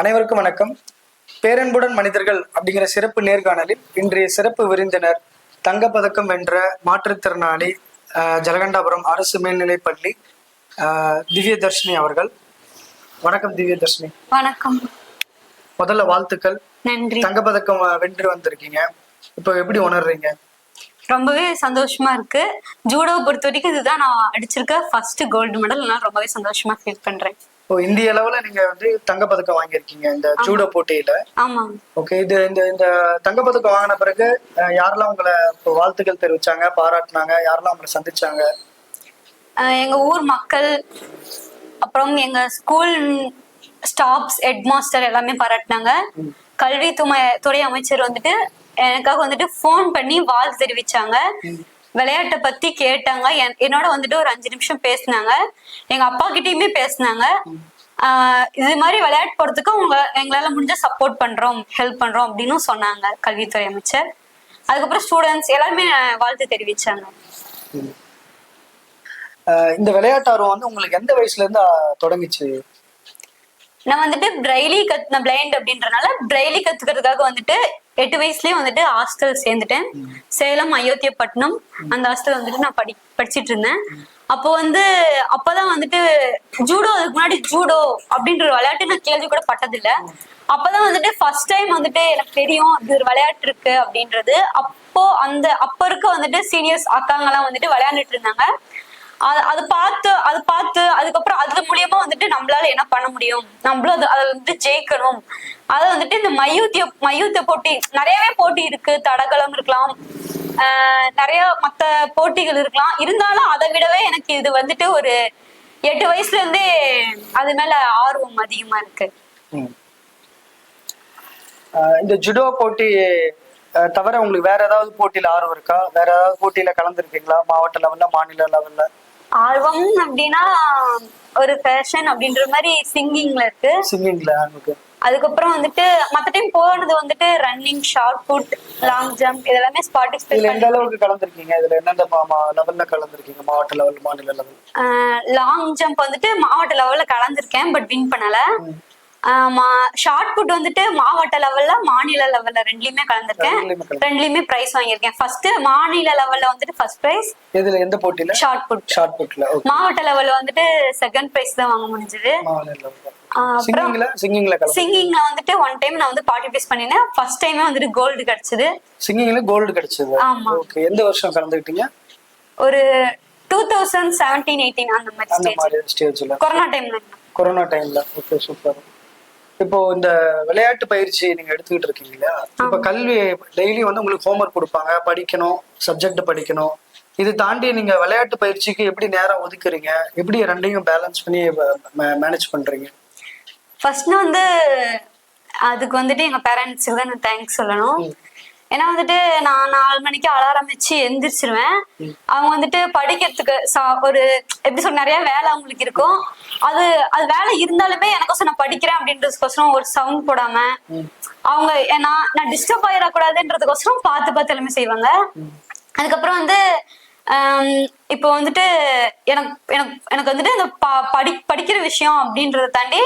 அனைவருக்கும் வணக்கம். பேரன்புடன் மனிதர்கள் அப்படிங்கிற சிறப்பு நேர்காணலில் இன்றைய சிறப்பு விருந்தினர் தங்கப்பதக்கம் வென்ற மாற்றுத்திறனாளி ஜலகண்டாபுரம் அரசு மேல்நிலைப்பள்ளி திவ்ய தர்ஷினி அவர்கள். வணக்கம் திவ்ய தர்ஷினி வணக்கம். முதல்ல வாழ்த்துக்கள். நன்றி. தங்கப்பதக்கம் வென்று வந்திருக்கீங்க. இப்போ எப்படி உணர்றீங்க? ரொம்பவே சந்தோஷமா இருக்கு. ஜூடோவை பொறுத்த வரைக்கும் இதுதான் நான் அடிச்சிருக்க ஃபர்ஸ்ட் கோல்டு மெடல் நான் ரொம்பவே சந்தோஷமா ஃபீல் பண்றேன். இப்போ இந்திய அளவுல நீங்க வந்து தங்கப்பதக்கம் வாங்கியிருக்கீங்க இந்த ஜூடோ போட்டியில. ஆமாம் ஓகே இது இந்த இந்த தங்கப்பதக்கம் வாங்கின பிறகு யாரெல்லாம் உங்களை வாழ்த்துக்கள் தெரிவிச்சாங்க பாராட்டினாங்க யாரெல்லாம் உங்களை சந்திச்சாங்க? எங்க ஊர் மக்கள் அப்புறம் எங்க ஸ்கூல் ஸ்டாஃப்ஸ் ஹெட் மாஸ்டர் எல்லாமே பாராட்டினாங்க. கல்வி துறை துறை அமைச்சர் வந்துட்டு எனக்காக வந்துட்டு ஃபோன் பண்ணி வாழ்த்து தெரிவிச்சாங்க. விளையாட்டை பத்தி கேட்டாங்க. என்- என்னோட வந்துட்டு ஒரு அஞ்சு நிமிஷம் பேசினாங்க. எங்க அப்பா கிட்டயுமே பேசினாங்க. ஆஹ் இது மாதிரி விளையாட்டு போறதுக்கு உங்க எங்களால முடிஞ்ச சப்போர்ட் பண்றோம் ஹெல்ப் பண்றோம் அப்படின்னு சொன்னாங்க கல்வித்துறை அமைச்சர். அதுக்கப்புறம் ஸ்டூடெண்ட்ஸ் எல்லாருமே வாழ்த்து தெரிவிச்சாங்க. இந்த விளையாட்டு ஆர்வம் வந்து உங்களுக்கு எந்த வயசுல இருந்து தொடங்குச்சு? நான் வந்துட்டு பிரெய்லி கத் நான் பிளைண்ட் அப்படின்றனால பிரெய்லி கத்துக்கிறதுக்காக வந்துட்டு எட்டு வயசுலயே வந்துட்டு ஹாஸ்டல் சேர்ந்துட்டேன். சேலம் அயோத்தியப்பட்டினம் அந்த ஹாஸ்டல் வந்துட்டு நான் படி படிச்சிட்டு இருந்தேன். அப்போ வந்து அப்பதான் வந்துட்டு ஜூடோ அதுக்கு முன்னாடி ஜூடோ அப்படின்ற ஒரு விளையாட்டு நான் கேள்வி கூட பட்டதில்ல. அப்பதான் வந்துட்டு ஃபர்ஸ்ட் டைம் வந்துட்டு எனக்கு தெரியும் இது ஒரு விளையாட்டு இருக்கு அப்படின்றது. அப்போ அந்த அப்ப இருக்க வந்துட்டு சீனியர்ஸ் அக்காங்கெல்லாம் வந்துட்டு விளையாண்டுட்டு இருந்தாங்க. அது அது பார்த்து அது பார்த்து அதுக்கப்புறம் அது மூலியமா வந்துட்டு நம்மளால என்ன பண்ண முடியும்? நம்மளும் அது அதை வந்துட்டு ஜெயிக்கணும். அதை வந்துட்டு இந்த மையூத்திய மையூத்திய போட்டி நிறையவே போட்டி இருக்கு. தடகளம் இருக்கலாம். ஆஹ் நிறைய மத்த போட்டிகள் இருக்கலாம். இருந்தாலும் அதை விடவே எனக்கு இது வந்துட்டு ஒரு எட்டு வயசுல இருந்தே அது மேல ஆர்வம் அதிகமா இருக்கு. இந்த ஜுடோ போட்டி தவிர உங்களுக்கு வேற ஏதாவது போட்டியில ஆர்வம் இருக்கா? வேற ஏதாவது போட்டியில கலந்துருக்கீங்களா? மாவட்ட லெவல்ல மாநில லெவல்ல? ஆர்வம் அப்படின்னா ஒரு ஃபேஷன் அப்படின்ற மாதிரி சிங்கிங்ல இருக்கு. சிங்கிங்ல அதுக்கப்புறம் வந்துட்டு மத்த டைம் போனது வந்துட்டு running shot put long jump இதெல்லாமே பார்ட்டிசிபேட் இதுல எந்த அளவுக்கு கலந்துருக்கீங்க? இதுல எந்தெந்த லெவல்ல கலந்துருக்கீங்க? மாவட்ட லெவல் மாநில லெவல் லாங் ஜம்ப் வந்துட்டு மாவட்ட லெவல்ல கலந்துருக்கேன் பட் வின் பண்ணல. ஷார்ட் புட் வந்துட்டு மாவட்ட லெவல்ல மாநில லெவல்ல ரெண்டுலயுமே கலந்துருக்கேன். ரெண்டுலயுமே பிரைஸ் வாங்கியிருக்கேன். ஃபர்ஸ்ட் மாநில லெவல்ல வந்துட்டு ஃபர்ஸ்ட் பிரைஸ் இதுல எந்த போட்டியில? ஷார்ட் புட் ஷார்ட் புட்ல மாவட்ட லெவல்ல வந்துட்டு செகண்ட் பிரைஸ் தான் வாங்க முடிஞ்சது. சிங்கிங்ல வந்துட்டு ஒன் டைம் நான் வந்து பார்ட்டிசிபேட் பண்ணினேன் ஃபர்ஸ்ட் டைமே வந்துட்டு கோல்டு கிடைச்சது. சிங்கிங்ல கோல்டு கிடைச்சது. ஆமா. ஓகே எந்த வருஷம் கலந்துக்கிட்டீங்க ஒரு டூ தௌசண்ட் செவன்டீன் எயிட்டீன் அந்த மாதிரி ஸ்டேஜ்ல கொரோனா டைம்ல கொரோனா டைம்ல ஓகே சூப்பர் இப்போ இந்த விளையாட்டு பயிற்சி நீங்க எடுத்துக்கிட்டு இருக்கீங்க இல்லையா இப்ப கல்வி டெய்லி வந்து உங்களுக்கு ஹோம்ஒர்க் கொடுப்பாங்க படிக்கணும் சப்ஜெக்ட் படிக்கணும். இது தாண்டி நீங்க விளையாட்டு பயிற்சிக்கு எப்படி நேரம் ஒதுக்குறீங்க? எப்படி ரெண்டையும் பேலன்ஸ் பண்ணி மேனேஜ் பண்றீங்க? ஃபர்ஸ்ட் வந்து அதுக்கு வந்துட்டு எங்க பேரண்ட்ஸுக்கு தான் தேங்க்ஸ் சொல்லணும். ஏன்னா வந்துட்டு நான் நாலு மணிக்கு அலாரம் வச்சு எந்திரிச்சிருவேன். அவங்க வந்துட்டு படிக்கிறதுக்கு சா- ஒரு எப்படி சொல்ற நிறைய வேலை அவங்களுக்கு இருக்கும். அது அது வேலை இருந்தாலுமே எனக்கோசம் நான் படிக்கிறேன் அப்படின்றதுக்கோசரம் ஒரு சவுண்ட் போடாம அவங்க நான் நான் டிஸ்டர்ப் ஆயிடக்கூடாதுன்றதுக்கோசரம் பார்த்து பார்த்து எல்லாமே செய்வாங்க. அதுக்கப்புறம் வந்து இப்போ வந்துட்டு எனக்கு எனக்கு எனக்கு வந்துட்டு இந்த ப- படி படிக்கிற விஷயம் அப்படின்றத தாண்டி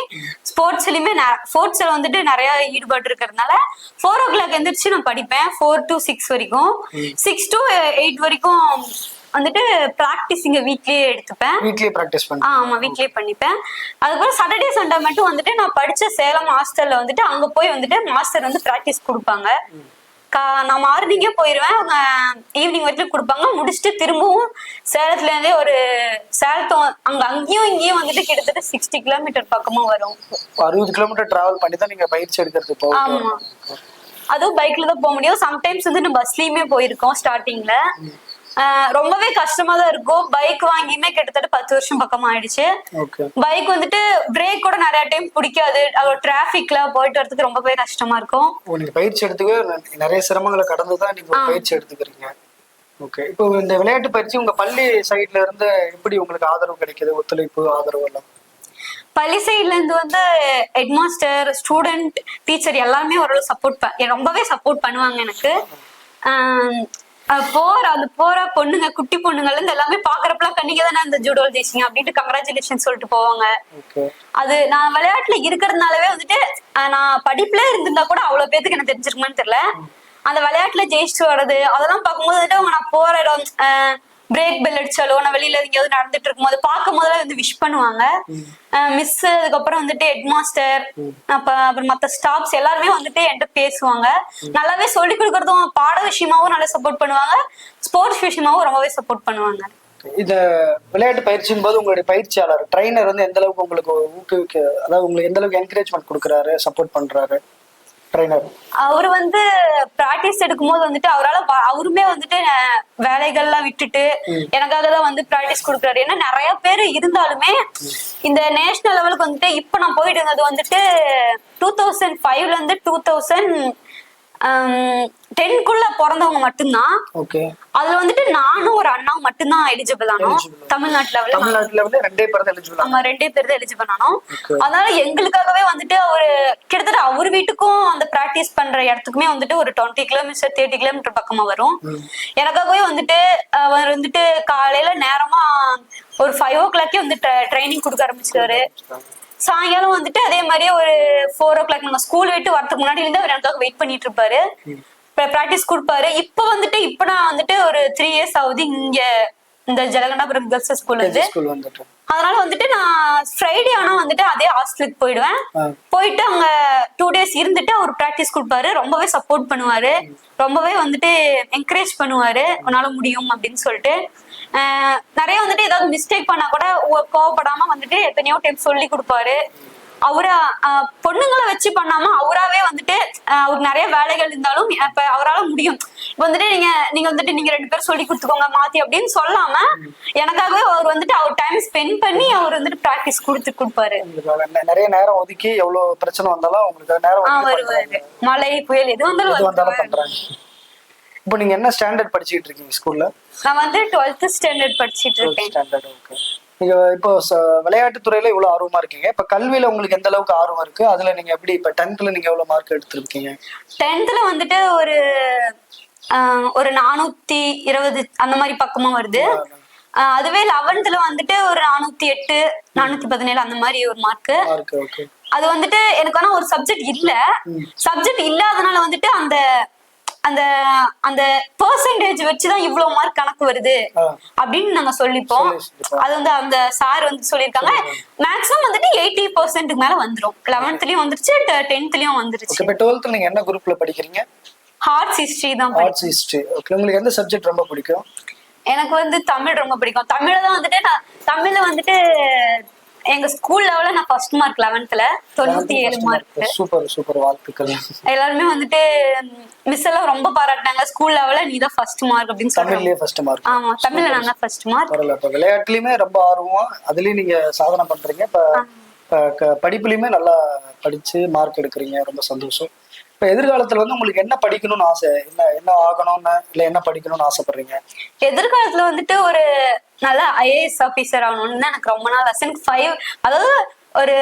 ஸ்போர்ட்ஸ்லயுமே ஸ்போர்ட்ஸ்ல வந்துட்டு நிறைய ஈடுபாடு இருக்கிறதுனால ஃபோர் ஓ கிளாக் எந்திரிச்சு நான் படிப்பேன். ஃபோர் டு சிக்ஸ் வரைக்கும். சிக்ஸ் டு எயிட் வரைக்கும் வந்துட்டு ப்ராக்டிஸ் இங்க வீட்லயே எடுத்துப்பேன். வீட்லயே ப்ராக்டிஸ் ஆ, பண்ணுங்க ஆமா வீட்லயே பண்ணிப்பேன். அதுக்கப்புறம் சாட்டர்டே சண்டே மட்டும் வந்துட்டு நான் படிச்ச சேலம் ஹாஸ்டல்ல வந்துட்டு அங்க போய் வந்துட்டு மாஸ்டர் வந்து பிராக்டிஸ் கொடுப்பாங்க. கா நான் மார்னிங்கே போயிடுவேன் ஈவினிங் வரைக்கும் கொடுப்பாங்க. முடிச்சுட்டு திரும்பவும் சேலத்துல இருந்தே ஒரு சேலத்து அங்க அங்கேயும் இங்கேயும் வந்துட்டு கிட்டத்தட்ட சிக்ஸ்டி கிலோமீட்டர் பக்கமா வரும். அறுபது கிலோமீட்டர் டிராவல் பண்ணி தான் நீங்க பயிற்சி எடுக்கிறது போக ஆமா. அதுவும் பைக்ல தான் போக முடியும். சம்டைம்ஸ் வந்து நம்ம பஸ்லயுமே போயிருக்கோம் ஸ்டார்டிங்ல ரொம்பவே கஷ்டமா தான் இருக்கும். பைக் வாங்கியுமே கிட்டத்தட்ட பத்து வருஷம் பக்கம் ஆயிடுச்சு பைக் வந்துட்டு பிரேக் கூட நிறைய டைம் பிடிக்காது. அது டிராபிக்ல போயிட்டு வரதுக்கு ரொம்பவே கஷ்டமா இருக்கும். நீங்க பயிற்சி எடுத்துக்க நிறைய சிரமங்களை கடந்து தான் நீங்க பயிற்சி எடுத்துக்கிறீங்க. ஓகே இப்போ இந்த விளையாட்டு பயிற்சி உங்க பள்ளி சைட்ல இருந்து எப்படி உங்களுக்கு ஆதரவு கிடைக்குது? ஒத்துழைப்பு ஆதரவு எல்லாம்? பள்ளி சைட்ல இருந்து வந்து ஹெட் மாஸ்டர் ஸ்டூடெண்ட் டீச்சர் எல்லாருமே ஓரளவு சப்போர்ட் ரொம்பவே சப்போர்ட் பண்ணுவாங்க எனக்கு. போற அந்த போற பொண்ணுங்க குட்டி பொண்ணுங்கள்ல இருந்து எல்லாமே பாக்குறப்பெல்லாம் கண்ணிங்க தானே அந்த ஜூடோல் ஜெயிச்சிங்க அப்படின்ட்டு கங்க்ராச்சுலேஷன் சொல்லிட்டு போவாங்க. அது நான் விளையாட்டுல இருக்கிறதுனாலவே வந்துட்டு ஆஹ் நான் படிப்புல இருந்திருந்தா கூட அவ்வளவு பேத்துக்கு எனக்கு தெரிஞ்சிருக்குமான்னு தெரியல. அந்த விளையாட்டுல ஜெயிச்சுட்டு வர்றது அதெல்லாம் பார்க்கும்போது வந்துட்டு அவங்க நான் போற இடம் பிரேக் பெல் அடிச்சாலோ நான் வெளியில எங்கேயாவது நடந்துட்டு இருக்கும்போது பார்க்கும் போதெல்லாம் வந்து விஷ் பண்ணுவாங்க. மிஸ் அதுக்கப்புறம் வந்துட்டு ஹெட் மாஸ்டர் அப்ப அப்புறம் மத்த ஸ்டாஃப்ஸ் எல்லாருமே வந்துட்டு என்கிட்ட பேசுவாங்க. நல்லாவே சொல்லி கொடுக்கறதும் பாட விஷயமாவும் நல்லா சப்போர்ட் பண்ணுவாங்க. ஸ்போர்ட்ஸ் விஷயமாவும் ரொம்பவே சப்போர்ட் பண்ணுவாங்க. இந்த விளையாட்டு பயிற்சியின் போது உங்களுடைய பயிற்சியாளர் ட்ரைனர் வந்து எந்த அளவுக்கு உங்களுக்கு ஊக்குவிக்க அதாவது உங்களுக்கு எந்த அளவுக்கு என்கரேஜ்மெண்ட் கொடுக்குறாரு சப்போர்ட் பண்றாரு? ட்ரைனர் அவர் வந்து பிராக்டிஸ் எடுக்கும்போது வந்துட்டு அவரால் அவருமே வந்துட்டு வேலைகள்லாம் விட்டுட்டு எனக்காக தான் வந்து பிராக்டிஸ் கொடுக்குறாரு. ஏன்னா நிறைய பேர் இருந்தாலுமே இந்த நேஷனல் லெவலுக்கு வந்துட்டு இப்போ நான் போயிட்டு இருந்தது வந்துட்டு டூ தௌசண்ட் ஃபைவ்ல இருந்து டூ தௌசண்ட் டென்க்குள்ள பிறந்தவங்க மட்டும்தான். அதுல வந்துட்டு நானும் ஒரு அண்ணாவும் மட்டும்தான் எலிஜிபிள் ஆனோம். தமிழ்நாட்டு லெவல்ல தமிழ்நாட்டுல வந்து ரெண்டே பேர் தான் எலிஜிபிள் நம்ம ரெண்டே பேர் தான் எலிஜிபிள் ஆனோம். அதனால எங்களுக்காகவே வந்துட்டு அவரு கிட்டத்தட்ட அவர் வீட்டுக்கும் அந்த பிராக்டிஸ் பண்ற இடத்துக்குமே வந்துட்டு ஒரு டுவெண்ட்டி கிலோமீட்டர் தேர்ட்டி கிலோமீட்டர் பக்கமா வரும். எனக்காகவே வந்துட்டு அவர் வந்துட்டு காலையில நேரமா ஒரு ஃபைவ் ஓ கிளாக்கே வந்து ட்ரைனிங் கொடுக்க ஆரம்பிச்சிட்டாரு. சாயங்காலம் வந்துட்டு அதே மாதிரியே ஒரு ஃபோர் ஓ கிளாக் நம்ம ஸ்கூல் விட்டு வரதுக்கு முன்னாடி இருந்து அவர் எனக்காக வெயிட் பண்ணிட்டு இருப்பாரு. ப்ராக்டிஸ் கொடுப்பாரு. இப்போ வந்துட்டு இப்போ நான் வந்துட்டு ஒரு த்ரீ இயர்ஸ் ஆகுது இங்க இந்த ஜலகண்டாபுரம் கேர்ள்ஸ் இருந்து ஸ்கூல் அதனால வந்துட்டு நான் ஃப்ரைடே ஆனா வந்துட்டு அதே ஹாஸ்டலுக்கு போயிடுவேன். போயிட்டு அங்க டூ டேஸ் இருந்துட்டு அவர் ப்ராக்டிஸ் கொடுப்பாரு. ரொம்பவே சப்போர்ட் பண்ணுவாரு. ரொம்பவே வந்துட்டு என்கரேஜ் பண்ணுவாரு. உன்னால முடியும் அப்படின்னு சொல்லிட்டு. நிறைய வந்துட்டு ஏதாவது மிஸ்டேக் பண்ணா கூட கோவப்படாம வந்துட்டு எத்தனையோ டைம் சொல்லி கொடுப்பாரு. அவரா பொண்ணுங்களை வச்சு பண்ணாம அவராவே வந்துட்டு அவருக்கு நிறைய வேலைகள் இருந்தாலும் இப்ப அவரால முடியும். இப்ப வந்துட்டு நீங்க நீங்க வந்துட்டு நீங்க ரெண்டு பேரும் சொல்லி கொடுத்துக்கோங்க மாத்தி அப்படின்னு சொல்லாம எனக்காகவே அவர் வந்துட்டு அவர் டைம் ஸ்பெண்ட் பண்ணி அவர் வந்துட்டு பிராக்டிஸ் கொடுத்து கொடுப்பாரு. நிறைய நேரம் ஒதுக்கி எவ்வளவு பிரச்சனை வந்தாலும் உங்களுக்கு நேரம் வருவாரு. மழை புயல் எது வந்தாலும். பண்றாங்க. இப்போ நீங்க என்ன ஸ்டாண்டர்ட் படிச்சுட்டு இருக்கீங்க ஸ்கூல்ல நான் வந்து டுவெல்த் ஸ்டாண்டர்ட் படிச்சிட்டு இருக்கேன். ஸ்டாண்டர்ட் ஓகே நீங்க இப்போ ச- விளையாட்டுத் துறையில இவ்வளவு ஆர்வமா இருக்கீங்க. இப்ப கல்வியில உங்களுக்கு எந்த அளவுக்கு ஆர்வம் இருக்கு? அதுல நீங்க எப்படி இப்ப டென்த்ல நீங்க எவ்வளவு மார்க் எடுத்திருக்கீங்க? டென்த்ல வந்துட்டு ஒரு ஒரு நானூத்தி இருபது அந்த மாதிரி பக்கமா வருது. அதுவே லெவன்த்ல வந்துட்டு ஒரு நானூத்தி எட்டு நானூத்தி பதினேழு அந்த மாதிரி ஒரு மார்க் அது வந்துட்டு எனக்கு ஆனா ஒரு சப்ஜெக்ட் இல்ல. சப்ஜெக்ட் இல்லாதனால வந்துட்டு அந்த அந்த அந்த பெர்சன்டேஜ் வச்சுதான் இவ்வளவு மார்க் கணக்கு வருது. அப்படின்னு நாங்க சொல்லிப்போம். சொல்லி சொல்லிப்போம். அது வந்து அந்த சார் வந்து சொல்லியிருக்காங்க. மேக்ஸிமம் வந்துட்டு எயிட்டி பர்சன்ட்டுக்கு மேல வந்துரும். லெவன்த்லயும் வந்துருச்சு டென்த்லயும் வந்துருச்சு. இப்போ டுவெல்த்ல நீங்க என்ன குரூப்ல படிக்கிறீங்க? ஹார்ட்ஸ் ஹிஸ்டரி தான். ஆர்ட்ஸ் ஹிஸ்டரி ஓகே உங்களுக்கு எந்த சப்ஜெக்ட் ரொம்ப பிடிக்கும்? எனக்கு வந்து தமிழ் ரொம்ப பிடிக்கும். தமிழ்ல தான் வந்துட்டு நான் தமிழ்ல வந்துட்டு எங்க ஸ்கூல் லெவல்ல நான் ஃபர்ஸ்ட் மார்க் லெவன்த்ல தொண்ணூத்தி ஏழு மார்க் சூப்பர் சூப்பர் வாழ்த்துக்கள். எல்லாருமே வந்துட்டு மிஸ் எல்லாம் ரொம்ப பாராட்டினாங்க. ஸ்கூல் லெவல்ல நீ தான் ஃபர்ஸ்ட் மார்க் அப்படின்னு தமிழ்லயே ஃபர்ஸ்ட் மார்க் ஆமா தமிழ்ல நான் தான் ஃபர்ஸ்ட் மார்க் பரவாயில்ல இப்ப விளையாட்டுலயுமே ரொம்ப ஆர்வமா அதுலயும் நீங்க சாதனை பண்றீங்க. இப்ப படிப்புலயுமே நல்லா படிச்சு மார்க் எடுக்கிறீங்க. ரொம்ப சந்தோஷம். இப்ப எதிர்காலத்துல வந்து உங்களுக்கு என்ன படிக்கணும்னு ஆசை? என்ன என்ன ஆகணும்னு இல்ல என்ன படிக்கணும்னு ஆசைப்படுறீங்க? எதிர்காலத்துல வந்துட்டு ஒரு நல்ல ஐஏஎஸ் ஆபீசர் ஆகணும்னு தான் எனக்கு ரொம்ப நாள் எனக்கு ஃபைவ் அதாவது ஒரு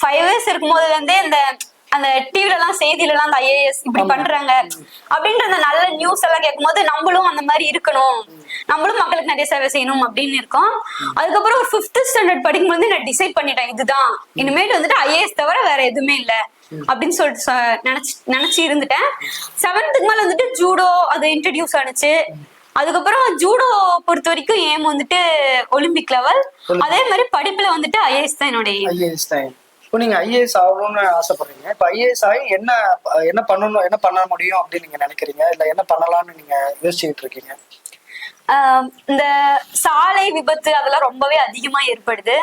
ஃபைவ் இயர்ஸ் இருக்கும் போதுல இருந்தே இந்த அந்த டிவில எல்லாம் செய்தியில எல்லாம் அந்த ஐஏஎஸ் இப்படி பண்றாங்க. அப்படின்ற அந்த நல்ல நியூஸ் எல்லாம் கேட்கும்போது நம்மளும் அந்த மாதிரி இருக்கணும். நம்மளும் மக்களுக்கு நிறைய சேவை செய்யணும் அப்படின்னு இருக்கோம். அதுக்கப்புறம் ஒரு ஃபிஃப்த் ஸ்டாண்டர்ட் படிக்கும்போது நான் டிசைட் பண்ணிட்டேன் இதுதான். இனிமேட்டு வந்துட்டு ஐஏஎஸ் தவிர வேற எதுவுமே இல்ல. அப்படின்னு சொல்லிட்டு நினைச்சு நினைச்சு இருந்துட்டேன். செவன்த்துக்கு மேல வந்துட்டு ஜூடோ அது இன்ட்ரடியூஸ் ஆனுச்சு. அதுக்கப்புறம் ஜூடோ பொறுத்த வரைக்கும் ஏம் வந்துட்டு ஒலிம்பிக் லெவல் அதே மாதிரி படிப்புல வந்துட்டு ஐஏஎஸ் தான் என்னோட aim. ஐஏஎஸ் தான் இப்போ நீங்க ஐஏஎஸ் ஆகணும்னு ஆசைப்படுறீங்க. இப்ப ஐஏஎஸ் ஆகி என்ன என்ன பண்ணணும் என்ன பண்ண முடியும் அப்படின்னு நீங்க நினைக்கிறீங்க? இல்ல என்ன பண்ணலாம்னு நீங்க யோசிச்சுட்டு இருக்கீங்க? இந்த சாலை விபத்து அதெல்லாம் ரொம்பவே அதிகமா ஏற்படுது.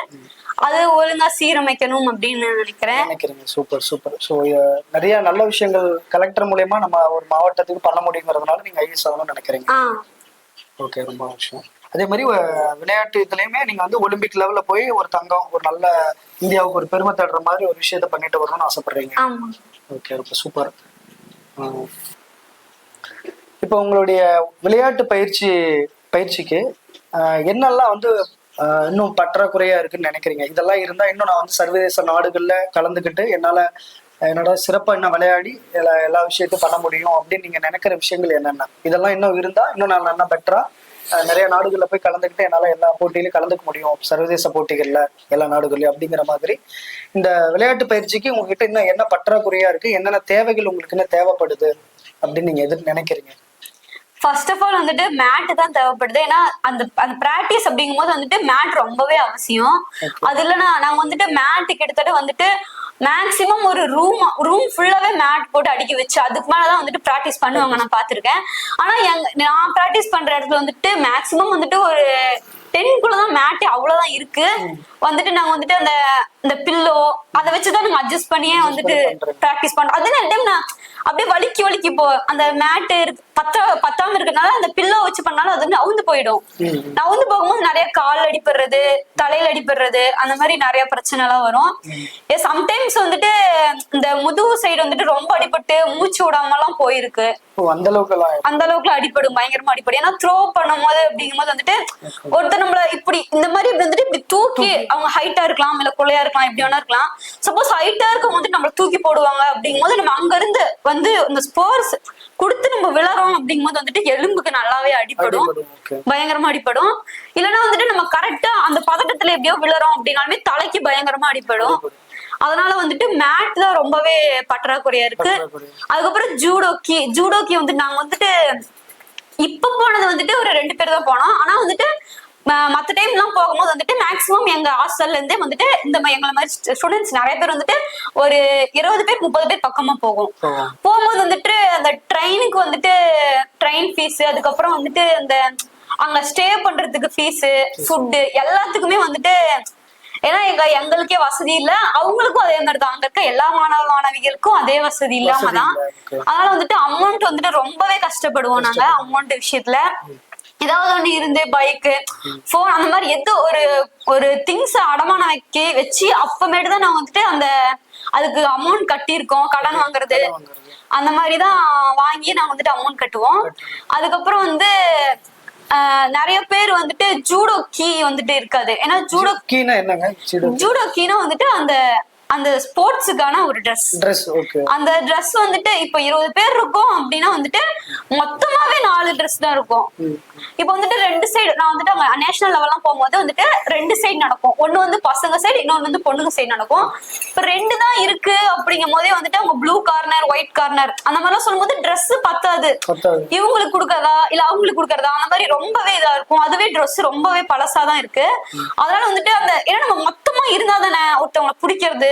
அது ஒழுங்கா சீரமைக்கணும் அப்படின்னு நினைக்கிறேன். நினைக்கிறீங்க. Super super. ஸோ நிறைய நல்ல விஷயங்கள் கலெக்டர் மூலியமா நம்ம ஒரு மாவட்டத்துக்கு பண்ண முடியுங்கிறதுனால நீங்க ஐஏஎஸ் ஆகணும்னு நினைக்கிறீங்க. ஓகே ரொம்ப விஷயம். அதே மாதிரி விளையாட்டு இதுலயுமே நீங்க வந்து ஒலிம்பிக் லெவல்ல போய் ஒரு தங்கம் ஒரு நல்ல இந்தியாவுக்கு ஒரு பெருமை தடுற மாதிரி ஒரு விஷயத்த பண்ணிட்டு வரணும்னு ஆசைப்படுறீங்க. ஓகே ரொம்ப சூப்பர். இப்போ உங்களுடைய விளையாட்டு பயிற்சி பயிற்சிக்கு என்னெல்லாம் வந்து இன்னும் பற்றாக்குறையா இருக்குன்னு நினைக்கிறீங்க? இதெல்லாம் இருந்தா இன்னும் நான் வந்து சர்வதேச நாடுகள்ல கலந்துக்கிட்டு என்னால என்னோட சிறப்பா இன்னும் விளையாடி எல்லா எல்லா விஷயத்தையும் பண்ண முடியும் அப்படின்னு நீங்க நினைக்கிற விஷயங்கள் என்னென்ன? இதெல்லாம் இன்னும் இருந்தா இன்னும் நான் நல்லா பெட்டரா அஹ், நிறைய நாடுகள்ல போய் கலந்துக்கிட்டு என்னால எல்லா போட்டியிலும் கலந்துக்க முடியும். சர்வதேச போட்டிகள்ல எல்லா நாடுகள்லயும் அப்படிங்கிற மாதிரி. இந்த விளையாட்டு பயிற்சிக்கு உங்ககிட்ட இன்னும் என்ன பற்றாக்குறையா இருக்கு? என்னென்ன தேவைகள் உங்களுக்கு என்ன தேவைப்படுது? அப்படின்னு நீங்க எதிர் நினைக்கிறீங்க. ஃபர்ஸ்ட் ஆஃப் ஆல் வந்துட்டு மேட் தான் தேவைப்படுது. ஏன்னா அந்த அந்த ப்ராக்டிஸ் அப்படிங்கும் போது வந்துட்டு மேட் ரொம்பவே அவசியம். அது இல்லைன்னா நாங்க வந்துட்டு மேட் கிட்டத்தட்ட வந்துட்டு மேக்சிமம் ஒரு ரூம் ரூம் ஃபுல்லாவே மேட் போட்டு அடுக்கி வச்சு அதுக்கு மேலதான் வந்துட்டு ப்ராக்டிஸ் பண்ணுவாங்க நான் பார்த்திருக்கேன். ஆனா எங்க நான் ப்ராக்டிஸ் பண்ற இடத்துல வந்துட்டு மேக்சிமம் வந்துட்டு ஒரு டென்க்குள்ளதான் மேட் அவ்வளவுதான் இருக்கு. வந்துட்டு நாங்க வந்துட்டு அந்த இந்த பில்லோ அதை வச்சுதான் நாங்க அட்ஜஸ்ட் பண்ணியே வந்துட்டு. ப்ராக்டிஸ் பண்றோம். அது டைம் நான் அப்படியே வலிக்கி வலிக்கி போ அந்த மேட்டு பத்த பத்தாம இருக்கறனால அந்த பில்லோ வச்சு பண்ணாலும் அது வந்து அவுந்து போயிடும். ம். நவுந்து போகும்போது நிறைய கால் அடிபடுறது தலையில அடிபடுறது அந்த மாதிரி நிறைய பிரச்சனை எல்லாம் வரும் சம்டைம்ஸ் வந்துட்டு இந்த முதுகு சைடு வந்துட்டு ரொம்ப அடிபட்டு மூச்சு விடாம எல்லாம் போயிருக்கு அந்த அளவுக்கு அந்த அளவுக்குலாம் அடிபடும் பயங்கரமா அடிப்படும் ஏன்னா த்ரோ பண்ணும் போது அப்படிங்கும் போது வந்துட்டு ஒருத்தர் நம்மள இப்படி இந்த மாதிரி இப்படி வந்துட்டு இப்படி தூக்கி அவங்க ஹைட்டா இருக்கலாம் இல்ல கொலையா இருக்கலாம் எப்படி வேணா இருக்கலாம். சப்போஸ் ஹைட்டா இருக்கும் வந்து நம்மள தூக்கி போடுவாங்க அப்படிங்கும் போது நம்ம அங்க இருந்து வந்து இந்த ஸ்போர்ட்ஸ் கொடுத்து நம்ம விழறோம் அப்படிங்கும் போது வந்துட்டு எலும்புக்கு நல்லாவே okay. பயங்கரமா அடிபடும். இல்லைன்னா வந்துட்டு நம்ம கரெக்டா அந்த பதட்டத்துல எப்படியோ விழறோம் அப்படின்னாலுமே தலைக்கு பயங்கரமா அடிபடும். அதனால வந்துட்டு மேட் தான் ரொம்பவே பற்றாக்குறையா இருக்கு. அதுக்கப்புறம் ஜூடோக்கி ஜூடோக்கி வந்து நாங்க வந்துட்டு இப்ப போனது வந்துட்டு ஒரு ரெண்டு பேர் தான் போனோம். மத்த டைம் எல்லாம் போகும்போது வந்துட்டு மேக்ஸிமம் எங்க ஹாஸ்டல்ல இருந்தே வந்துட்டு இந்த எங்களை மாதிரி ஸ்டூடெண்ட்ஸ் நிறைய பேர் வந்துட்டு ஒரு இருபது பேர் முப்பது பேர் பக்கமா போகும் போகும். போகும்போது வந்துட்டு அந்த ட்ரெயினுக்கு வந்துட்டு ட்ரெயின் ஃபீஸ் அதுக்கப்புறம் வந்துட்டு அந்த அங்க ஸ்டே பண்றதுக்கு ஃபீஸ் ஃபுட்டு எல்லாத்துக்குமே வந்துட்டு ஏன்னா எங்க எங்களுக்கே வசதி இல்ல. அவங்களுக்கும் அதே மாதிரி தான். அங்க இருக்க எல்லா மாணவ மாணவிகளுக்கும் அதே வசதி இல்லாம தான். அதனால வந்துட்டு அமௌண்ட் வந்துட்டு ரொம்பவே கஷ்டப்படுவோம் நாங்க அமௌண்ட் விஷயத்துல. ஏதாவது ஒண்ணு இருந்து பைக்கு போன் அந்த மாதிரி எது ஒரு ஒரு திங்ஸ் அடமானம் வைக்க வச்சு அப்பமேட்டு தான் நான் வந்துட்டு அந்த அதுக்கு அமௌண்ட் கட்டியிருக்கோம் கடன் வாங்குறது. கடன் வாங்குறது. அந்த மாதிரி தான் வாங்கி நான் வந்துட்டு அமௌண்ட் கட்டுவோம். அதுக்கப்புறம் வந்து நிறைய பேர் வந்துட்டு ஜூடோ கீ வந்துட்டு இருக்காது. ஏன்னா ஜூடோ கீனா என்னங்க? ஜூடோ கீனா வந்துட்டு அந்த அந்த ஸ்போர்ட்ஸுக்கான ஒரு ட்ரெஸ் ட்ரெஸ் அந்த Dress வந்துட்டு இப்ப இருபது பேர் இருக்கோம் அப்படின்னா வந்துட்டு மொத்தமாவே நாலு Dress தான் இருக்கும். இப்ப வந்துட்டு ரெண்டு சைடு நான் வந்துட்டு அங்க நேஷனல் லெவல்லாம் போகும்போது வந்துட்டு ரெண்டு சைடு நடக்கும். ஒண்ணு வந்து பசங்க சைடு இன்னொன்னு வந்து பொண்ணுங்க சைடு நடக்கும். இப்ப ரெண்டு தான் இருக்கு அப்படிங்கும் போதே வந்துட்டு அவங்க ப்ளூ கார்னர் ஒயிட் கார்னர் அந்த மாதிரிலாம் சொல்லும்போது Dress பத்தாது. இவங்களுக்கு கொடுக்கறதா? இல்ல அவங்களுக்கு கொடுக்கறதா? அந்த மாதிரி ரொம்பவே இதா இருக்கும். அதுவே Dress ரொம்பவே பழசா தான் இருக்கு அதனால வந்துட்டு அந்த ஏன்னா நம்ம மொத்தமா இருந்தா தானே ஒருத்தவங்களை பிடிக்கிறது?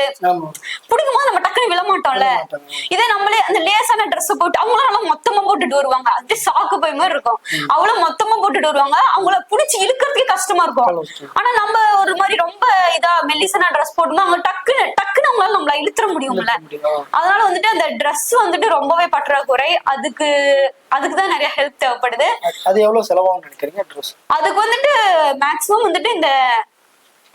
பிடிக்கும் நம்ம டக்குன்னு விழ மாட்டோம்ல விழ மாட்டோம். இதே நம்மளே அந்த லேசான Dress போட்டு அவங்களும் நல்லா மொத்தமா போட்டுட்டு வருவாங்க. அது சாக்கு போய் மாதிரி இருக்கும். அவ்வளவு மொத்தமா போட்டுட்டு வருவாங்க. அவங்கள புடிச்சு இழுக்கிறதுக்கே கஷ்டமா இருக்கும். ஆனா நம்ம ஒரு மாதிரி ரொம்ப இதா மெல்லிசான Dress போட்டுனா அவங்க டக்குன்னு டக்குன்னு அவங்களால நம்மள இழுத்துற முடியும்ல. முடியும். அதனால வந்துட்டு அந்த Dress வந்துட்டு ரொம்பவே பற்றாக்குறை. அதுக்கு அதுக்கு தான் நிறைய ஹெல்ப் தேவைப்படுது. அது- எவ்வளவு செலவாகும் நினைக்கிறீங்க ட்ரெஸ் அதுக்கு வந்துட்டு மேக்சிமம் வந்துட்டு இந்த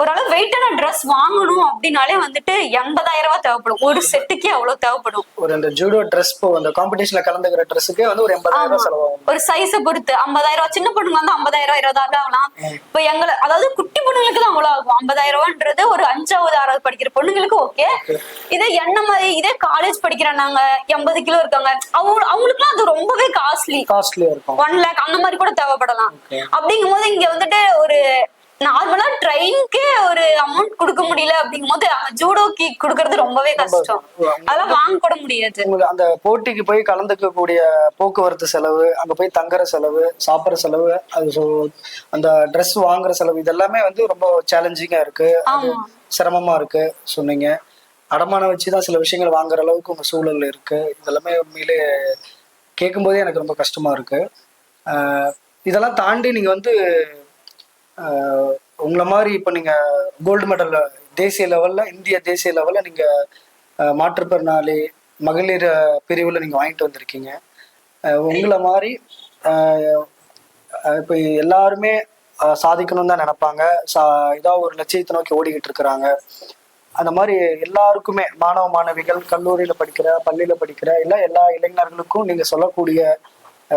ஓரளவு வெயிட்டான Dress வாங்கணும் அப்படின்னாலே வந்துட்டு எண்பதாயிரம் ரூபாய் தேவைப்படும். ஒரு செட்டுக்கே அவ்வளவு தேவைப்படும். ஒரு அந்த ஜூடோ ட்ரெஸ் போ அந்த காம்படிஷன்ல கலந்துக்கிற ட்ரெஸ்ஸுக்கே வந்து ஒரு எண்பதாயிரம் ரூபாய் செலவாகும். ஒரு சைஸை பொறுத்து ஐம்பதாயிரம் ரூபாய் சின்ன பொண்ணுங்க வந்து ஐம்பதாயிரம் இருபதாயிரம் ஆகலாம். இப்ப எங்களை அதாவது குட்டி பொண்ணுங்களுக்கு தான் அவ்வளவு ஆகும். ஐம்பதாயிரம் ரூபான்றது ஒரு அஞ்சாவது ஆறாவது படிக்கிற பொண்ணுங்களுக்கு ஓகே இதே என்ன மாதிரி இதே காலேஜ் படிக்கிற நாங்க எண்பது கிலோ இருக்காங்க. அவங்க அவங்களுக்குலாம் அது ரொம்பவே காஸ்ட்லி காஸ்ட்லியா இருக்கும். ஒன் லேக் அந்த மாதிரி கூட தேவைப்படலாம். அப்படிங்கும் போது இங்க வந்துட்டு ஒரு நார்மலா ட்ரெயின்க்கே ஒரு அமௌண்ட் கொடுக்க முடியல அப்படிங்கும் போது ஜூடோக்கு கொடுக்கறது ரொம்பவே கஷ்டம். அதெல்லாம் வாங்க கூட முடியாது. அந்த போட்டிக்கு போய் கலந்துக்கக்கூடிய போக்குவரத்து செலவு அங்க போய் தங்குற செலவு சாப்பிட்ற செலவு அது அந்த ட்ரெஸ் வாங்குற செலவு இதெல்லாமே வந்து ரொம்ப சேலஞ்சிங்கா இருக்கு. சிரமமா இருக்கு சொன்னீங்க. அடமானம் வச்சுதான் சில விஷயங்கள் வாங்குற அளவுக்கு உங்க சூழல் இருக்கு. இதெல்லாமே உண்மையிலே கேட்கும்போதே எனக்கு ரொம்ப கஷ்டமா இருக்கு. இதெல்லாம் தாண்டி நீங்க வந்து உங்களை மாதிரி இப்போ நீங்கள் கோல்டு மெடல் தேசிய லெவலில் இந்திய தேசிய லெவலில் நீங்கள் மாற்றுப்பிறனாளி மாற்றுத்திறனாளி மகளிர் பிரிவில் நீங்கள் வாங்கிட்டு வந்திருக்கீங்க. உங்களை மாதிரி இப்போ எல்லாருமே சாதிக்கணும்னு தான் நினைப்பாங்க. சா இதாக ஒரு லட்சியத்தை நோக்கி ஓடிக்கிட்டு இருக்கிறாங்க. அந்த மாதிரி எல்லாருக்குமே மாணவ மாணவிகள் கல்லூரியில் படிக்கிற பள்ளியில் படிக்கிற இல்லை எல்லா இளைஞர்களுக்கும் நீங்கள் சொல்லக்கூடிய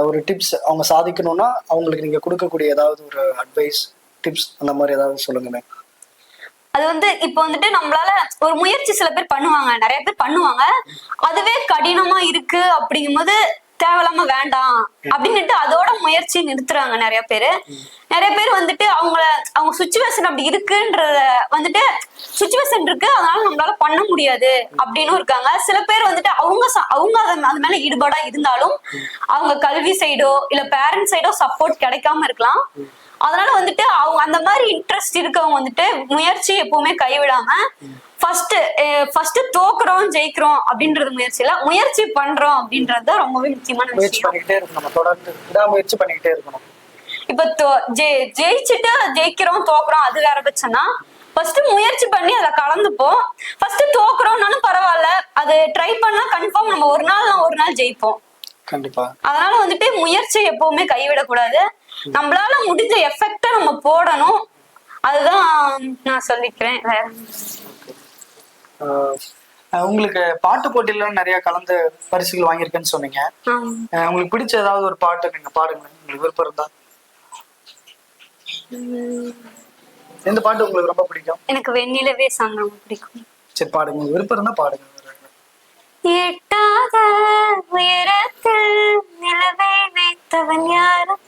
ஒரு டிப்ஸ் அவங்க சாதிக்கணும்னா அவங்களுக்கு நீங்கள் கொடுக்கக்கூடிய ஏதாவது ஒரு அட்வைஸ் டிப்ஸ் அந்த மாதிரி ஏதாவது சொல்லுங்கண்ணே அது வந்து இப்போ வந்துட்டு நம்மளால ஒரு முயற்சி சில பேர் பண்ணுவாங்க. நிறைய பேர் பண்ணுவாங்க. அதுவே கடினமா இருக்கு அப்படிங்கும்போது தேவையில்லாம வேண்டாம் அப்படின்னுட்டு அதோட முயற்சி நிறுத்துறாங்க நிறைய பேரு. நிறைய பேர் வந்துட்டு அவங்கள அவங்க சுச்சுவேஷன் அப்படி இருக்குன்றத வந்துட்டு சுச்சுவேஷன் இருக்கு. அதனால நம்மளால பண்ண முடியாது அப்படின்னு இருக்காங்க. சில பேர் வந்துட்டு அவங்க அவங்க அத- அது மேல ஈடுபாடா இருந்தாலும் அவங்க கல்வி சைடோ இல்ல பேரண்ட்ஸ் சைடோ சப்போர்ட் கிடைக்காம இருக்கலாம். அதனால வந்துட்டு அவங்க அந்த மாதிரி இன்ட்ரெஸ்ட் இருக்கவங்க வந்துட்டு முயற்சி எப்பவுமே கைவிடாம ஃபர்ஸ்ட் ஃபர்ஸ்ட் தோக்குறோம் ஜெயிக்கிறோம் அப்படின்றது முயற்சியில முயற்சி பண்றோம் அப்படின்றது ரொம்பவே முக்கியமான முயற்சி விஷயம். பண்ணிக்கிட்டே இருக்கணும். தொடர்ந்து விடாமுயற்சி பண்ணிக்கிட்டே இருக்கணும். இப்ப ஜெயிச்சுட்டு ஜெயிக்கிறோம் தோக்குறோம் அது வேற பிரச்சனை ஃபர்ஸ்ட் முயற்சி பண்ணி அதுல கலந்துப்போம். ஃபர்ஸ்ட் தோக்குறோம்னாலும் பரவாயில்ல. அது ட்ரை பண்ணா கன்ஃபார்ம் நம்ம ஒரு நாள் ஒரு நாள் ஜெயிப்போம். கண்டிப்பா. அதனால வந்துட்டு முயற்சி எப்பவுமே கைவிடக்கூடாது. நம்மளால முடிஞ்ச எஃபெக்ட நம்ம போடணும். அதுதான் நான் சொல்லிக்கிறேன். வேற. உங்களுக்கு பாட்டு போட்டியில நிறைய கலந்து பரிசுகள் வாங்கியிருக்கேன்னு சொன்னீங்க. உங்களுக்கு பிடிச்ச ஏதாவது ஒரு பாட்டு நீங்க பாடுங்க உங்களுக்கு விருப்பம் இருந்தா. எந்த பாட்டு உங்களுக்கு ரொம்ப பிடிக்கும்? எனக்கு வெண்ணிலவே சாங் ரொம்ப பிடிக்கும். சரி பாடுங்க. விருப்பம் இருந்தா பாடுங்க. எட்டாத உயரத்தில் நிலவை வைத்தவன் யாரும்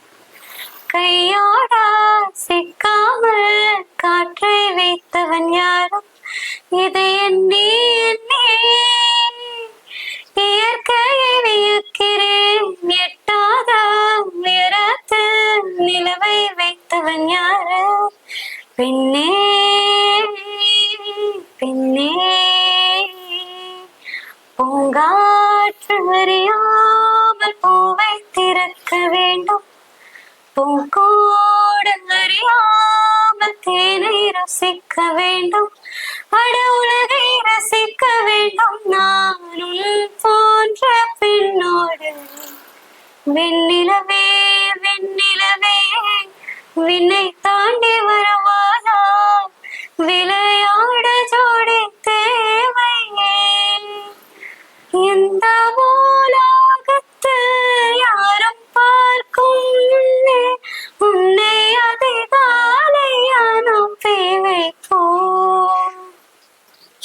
கையோட சிக்காமல் காற்றை வைத்தவன் யாரும்? இதை எண்ணி எண்ணி இயற்கையை வியக்கிறேன் எட்டாதா?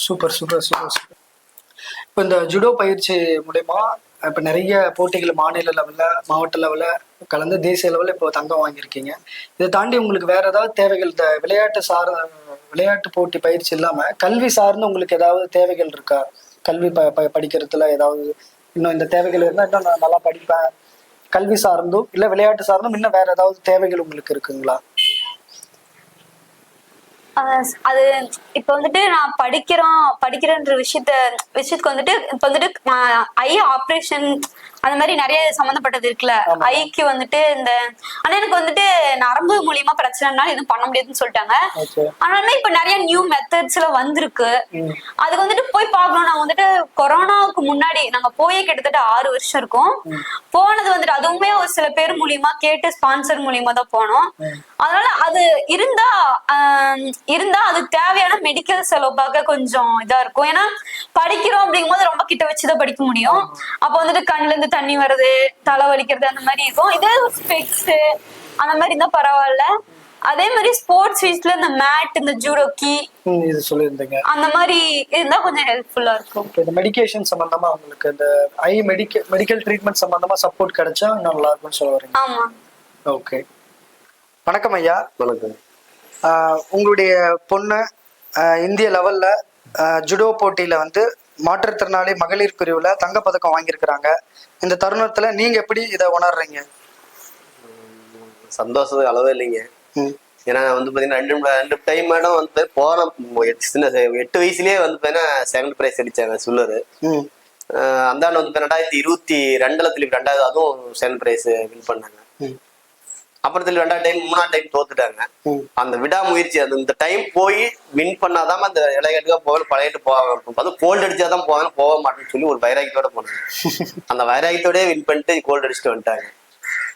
Super super super super. இப்போ இந்த ஜுடோ பயிற்சி மூலயமா இப்போ நிறைய போட்டிகள் மாநில லெவலில் மாவட்ட லெவலில் கலந்து தேசிய லெவலில் இப்போ தங்கம் வாங்கியிருக்கீங்க. இதை தாண்டி உங்களுக்கு வேற ஏதாவது தேவைகள் இந்த விளையாட்டு சார் விளையாட்டு போட்டி பயிற்சி இல்லாமல் கல்வி சார்ந்து உங்களுக்கு ஏதாவது தேவைகள் இருக்கா? கல்வி ப ப- படிக்கிறதுல ஏதாவது இன்னும் இந்த தேவைகள் இருந்தால் இன்னும் நான் நல்லா படிப்பேன். கல்வி சார்ந்தும் இல்லை விளையாட்டு சார்ந்தும் இன்னும் வேற ஏதாவது தேவைகள் உங்களுக்கு இருக்குங்களா? அது இப்ப வந்துட்டு நான் படிக்கிறோம் படிக்கிறேன்ற விஷயத்த விஷயத்துக்கு வந்துட்டு இப்ப வந்துட்டு ஐ ஆப்ரேஷன் அந்த மாதிரி நிறைய சம்மந்தப்பட்டது இருக்குல்ல. ஐக்கு வந்துட்டு இந்த ஆனா எனக்கு வந்துட்டு நரம்பு மூலியமா பிரச்சனைனால எதுவும் பண்ண முடியாதுன்னு சொல்லிட்டாங்க. ஆனாலும் இப்ப நிறைய நியூ மெத்தட்ஸ்ல வந்திருக்கு. ம். அதுக்கு வந்துட்டு போய் பார்க்கணும். நாங்க வந்துட்டு கொரோனாவுக்கு முன்னாடி நாங்க போயே கிட்டத்தட்ட ஆறு வருஷம் இருக்கும். போனது வந்துட்டு அதுவுமே ஒரு சில பேர் மூலியமா கேட்டு ஸ்பான்சர் மூலியமா தான் போனோம். அதனால அது இருந்தா இருந்தா அதுக்கு தேவையான மெடிக்கல் செலவு பார்க்க கொஞ்சம் இதா இருக்கும். ஏன்னா படிக்கிறோம் அப்படிங்கும்போது ரொம்ப கிட்ட வச்சுதான் படிக்க முடியும். அப்ப வந்துட்டு கண்ணுல இருந்து தண்ணி வருது தலை வலிக்கிறது அந்த மாதிரி இருக்கும். இதே ஒரு ஸ்பெக்ஸ் அந்த மாதிரி இருந்தா பரவாயில்ல. அதே மாதிரி ஸ்போர்ட்ஸ் வீஸ்ல இந்த மேட் இந்த ஜூடோக்கி ம், இது சொல்லியிருந்தீங்க. அந்த மாதிரி இருந்தா கொஞ்சம் ஹெல்ப்ஃபுல்லா இருக்கும். இந்த மெடிகேஷன் சம்பந்தமா உங்களுக்கு இந்த ஐ மெடிக்கல் மெடிக்கல் ட்ரீட்மெண்ட் சம்பந்தமா சப்போர்ட் கிடைச்சா நல்லா இருக்கும்னு சொல்ல வரீங்க. ஆமா. ஓகே வணக்கம் ஐயா. வணக்கம். உங்களுடைய பொண்ணு இந்திய லெவல்ல ஜுடோ போட்டியில வந்து மாற்றுத்திறனாளி மகளிர் பிரிவுல தங்கப்பதக்கம் வாங்கியிருக்கிறாங்க. இந்த தருணத்துல நீங்க எப்படி இதை உணர்றீங்க? சந்தோஷத்துக்கு அளவே இல்லைங்க. ஏன்னா வந்து பாத்தீங்கன்னா ரெண்டு ரெண்டு டைம் மேடம் வந்து போன சின்ன எட்டு வயசுலயே வந்து பாத்தீங்கன்னா செகண்ட் பிரைஸ் அடிச்சாங்க சுல்லரு அந்த ஆண்டு வந்து ரெண்டாயிரத்தி இருபத்தி ரெண்டுல திருப்பி ரெண்டாவது அதுவும் செகண்ட் பிரைஸ் வின் பண்ணாங்க. ம், அப்புறம் திருப்பி ரெண்டாவது டைம் மூணாவது டைம் தோத்துட்டாங்க. அந்த விடாமுயற்சி அது இந்த டைம் போய் வின் பண்ணாதான் அந்த இளைஞர்களுக்காக போவேன் பழையிட்டு போவாங்க அதுவும் கோல்டு அடிச்சாதான் போவேன் போக மாட்டேன்னு சொல்லி ஒரு வைராக்கியத்தோட போனாங்க. அந்த வைராக்கியத்தோடய வின் பண்ணிட்டு கோல்டு அடிச்சுட்டு வந்துட்டாங்க.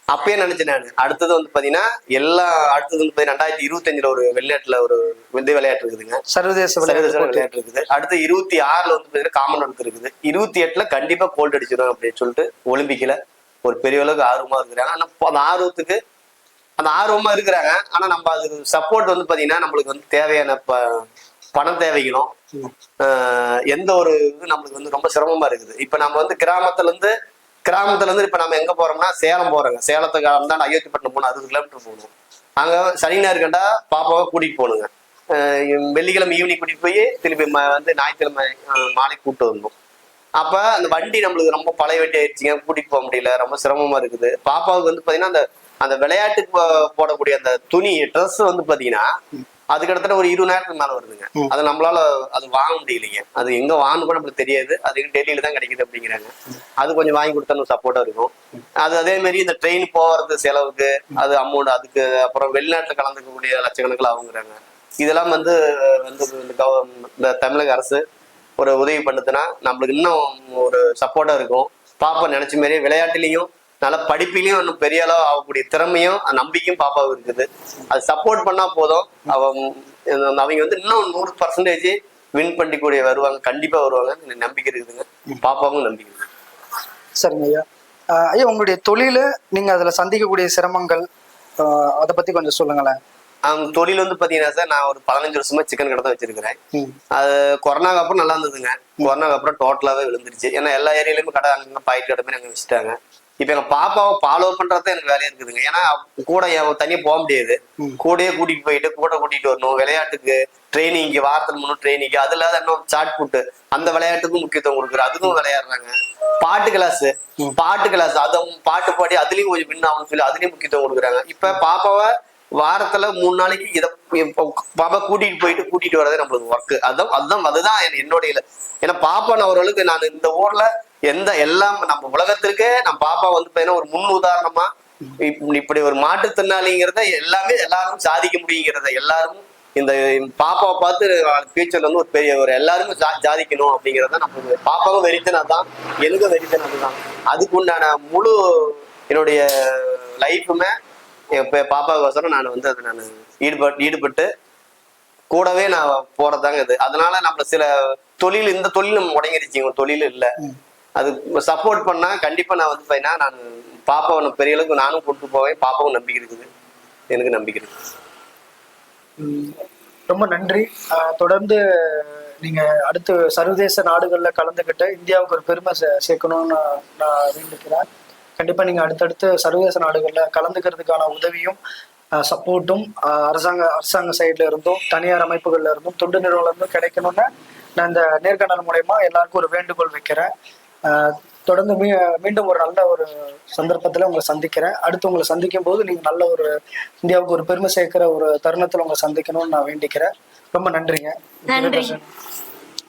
அப்பயே நினைச்சேன் நான். அடுத்தது வந்து பாத்தீங்கன்னா எல்லா அடுத்தது வந்து பாத்தீங்கன்னா ரெண்டாயிரத்தி இருபத்தஞ்சுல ஒரு விளையாட்டுல ஒரு இந்த விளையாட்டு இருக்குதுங்க. சர்வதேச சர்வதேச விளையாட்டு இருக்குது. அடுத்து இருபத்தி ஆறுல வந்து பாத்தீங்கன்னா காமன்வெல்த் இருக்குது. இருபத்தி எட்டுல கண்டிப்பா கோல்டு அடிச்சிடும் அப்படின்னு சொல்லிட்டு ஒலிம்பிக்ல ஒரு பெரிய அளவுக்கு ஆர்வமா இருக்கிறாங்க. ஆனா அந்த ஆர்வத்துக்கு அந்த ஆர்வமா இருக்கிறாங்க. ஆனா நம்ம அதுக்கு சப்போர்ட் வந்து பாத்தீங்கன்னா நம்மளுக்கு வந்து தேவையான ப பணம் தேவைகளும் எந்த ஒரு இது நம்மளுக்கு வந்து ரொம்ப சிரமமா இருக்குது. இப்ப நம்ம வந்து கிராமத்துல இருந்து கிராமத்துல இருந்து இப்ப நம்ம எங்க போறோம்னா சேலம் போறோங்க. சேலத்துக்கு தான் அயோத்திப்பட்டினம் போகணும் அறுபது கிலோமீட்டர் போகணும். அங்க சனி ஞாயிறு கண்டா பாப்பாவை கூட்டிட்டு போகணுங்க. வெள்ளிக்கிழமை ஈவினிங் கூட்டிட்டு போய் திருப்பி வந்து ஞாயிற்றுக்கிழமை மாலை கூப்பிட்டு வந்தோம் அப்ப அந்த வண்டி நம்மளுக்கு ரொம்ப பழைய வண்டி ஆயிடுச்சுங்க. கூட்டிட்டு போக முடியல. ரொம்ப சிரமமா இருக்குது. பாப்பாவுக்கு வந்து பாத்தீங்கன்னா அந்த அந்த விளையாட்டுக்கு போடக்கூடிய அந்த துணி ட்ரெஸ் வந்து பாத்தீங்கன்னா அது கிட்டத்தட்ட ஒரு இருபதாயிரத்துக்கு மேல வருதுங்க. அது நம்மளால அது வாங்க முடியலைங்க. அது எங்க வாங்க கூட நம்மளுக்கு தெரியாது. அது டெல்லியில தான் கிடைக்குது அப்படிங்கிறாங்க. அது கொஞ்சம் வாங்கி கொடுத்தா சப்போர்ட்டா இருக்கும். அது அதே மாதிரி இந்த ட்ரெயின் போறது செலவுக்கு அது அமௌண்ட் அதுக்கு அப்புறம் வெளிநாட்டுல கலந்துக்கக்கூடிய லட்சக்கணக்கில் ஆகுங்கிறாங்க. இதெல்லாம் வந்து வந்து இந்த தமிழக அரசு ஒரு உதவி பண்ணுதுன்னா நம்மளுக்கு இன்னும் ஒரு சப்போர்ட்டா இருக்கும். பாப்பா நினைச்ச மாதிரி விளையாட்டுலயும் நல்ல படிப்பிலையும் இன்னும் பெரிய அளவு ஆகக்கூடிய திறமையும் நம்பிக்கையும் பாப்பாவுக்கு இருக்குது. அது சப்போர்ட் பண்ணா போதும். அவ அவங்க வந்து இன்னும் நூறு பர்சன்டேஜ் வின் பண்ணிக்கூடிய வருவாங்க. கண்டிப்பா வருவாங்க. நம்பிக்கை இருக்குதுங்க. பாப்பாவும் நம்பிக்கை இருக்குது சரிங்க ஐயா. ஐயா உங்களுடைய தொழில நீங்க அதுல சந்திக்கக்கூடிய சிரமங்கள் அதை பத்தி கொஞ்சம் சொல்லுங்களேன். தொழில் வந்து பாத்தீங்கன்னா சார் நான் ஒரு பதினஞ்சு வருஷமா சிக்கன் கடை தான் வச்சிருக்கிறேன். அது கொரோனாக்கு அப்புறம் நல்லா இருந்ததுங்க. கொரோனாக்கு அப்புறம் டோட்டலாவே விழுந்துருச்சு. ஏன்னா எல்லா ஏரியாலையுமே கடை அங்கங்க பாயிட்டு கடை மாதிரி அங்க வச்சுட்டாங்க. இப்ப எங்க பாப்பாவை ஃபாலோ பண்றது எனக்கு வேலையா இருக்குதுங்க. ஏன்னா கூட தனியா போக முடியாது. கூடயே கூட்டிட்டு போயிட்டு கூட கூட்டிட்டு வரணும். விளையாட்டுக்கு ட்ரைனிங்க்கு வாரத்தில் மூணு ட்ரைனிங்க்கு அது இல்லாத இன்னும் சாட் புட்டு அந்த விளையாட்டுக்கும் முக்கியத்துவம் கொடுக்குற அதுக்கும் விளையாடுறாங்க. பாட்டு கிளாஸ் பாட்டு கிளாஸ் அதுவும் பாட்டு பாடி அதுலயும் கொஞ்சம் வின் ஆகும்னு சொல்லி அதுலயும் முக்கியத்துவம் கொடுக்குறாங்க. இப்ப பாப்பாவை வாரத்துல மூணு நாளைக்கு இதை பாப்பா கூட்டிட்டு போயிட்டு கூட்டிட்டு வரதே நம்மளுக்கு ஒர்க் அதான் அதுதான் அதுதான் என்- என்னுடைய இல்ல. ஏன்னா பாப்பா நான் ஓரளவுக்கு நான் இந்த ஊர்ல எந்த எல்லாம் நம்ம உலகத்திற்கே நம்ம பாப்பா வந்து பார்த்தீங்கன்னா ஒரு முன் உதாரணமா இப்~ இப்படி ஒரு மாற்றுத்திறனாளிங்கிறத எல்லாமே எல்லாரும் சாதிக்க முடியுங்கிறத எல்லாரும் இந்த பாப்பாவை பார்த்து ஃபியூச்சர்ல வந்து ஒரு பெரிய ஒரு எல்லாருமே ஜா- சாதிக்கணும் அப்படிங்கிறத நம்ம பாப்பாவும் வெறித்தனா தான் எனக்கும் வெறித்தனா அதுதான் அதுக்கு உண்டான முழு என்னுடைய லைஃப்புமே இப்போ பாப்பாவுக்கோசரம் நான் வந்து அதை நான் ஈடுபட்டு ஈடுபட்டு கூடவே நான் போறதாங்க இது. அதனால நம்ம சில தொழில் இந்த தொழில் நம்ம தொழில் இல்ல. அது சப்போர்ட் பண்ணா கண்டிப்பா நான் வந்து பார்த்தீங்கன்னா நான் பாப்பாவை பெரிய அளவுக்கு நானும் கொண்டு போவேன். பாப்பாவும் நம்பிக்கை இருக்குது. எனக்கு நம்பிக்கை இருக்குது. ரொம்ப நன்றி. ஆஹ் தொடர்ந்து நீங்க அடுத்து சர்வதேச நாடுகள்ல கலந்துக்கிட்டு இந்தியாவுக்கு ஒரு பெருமை சே- சேர்க்கணும்னு நான் வேண்டிக்கிறேன் கண்டிப்பா நீங்க அடுத்தடுத்து சர்வதேச நாடுகள்ல கலந்துக்கிறதுக்கான உதவியும் சப்போர்ட்டும் அரசாங்க அரசாங்க சைட்ல இருந்தும் தனியார் அமைப்புகள்ல இருந்தும் தொண்டு நிறுவனம் இருந்தும் கிடைக்கணும்னு நான் இந்த நேர்காணல் மூலயமா எல்லாருக்கும் ஒரு வேண்டுகோள் வைக்கிறேன். தொடர்ந்து மீ மீண்டும் ஒரு நல்ல ஒரு சந்தர்ப்பத்துல உங்களை சந்திக்கிறேன். அடுத்து உங்களை சந்திக்கும் போது நீங்க நல்ல ஒரு இந்தியாவுக்கு ஒரு பெருமை சேர்க்கிற ஒரு தருணத்துல உங்களை சந்திக்கணும்னு நான் வேண்டிக்கிறேன். ரொம்ப நன்றிங்க. நன்றி.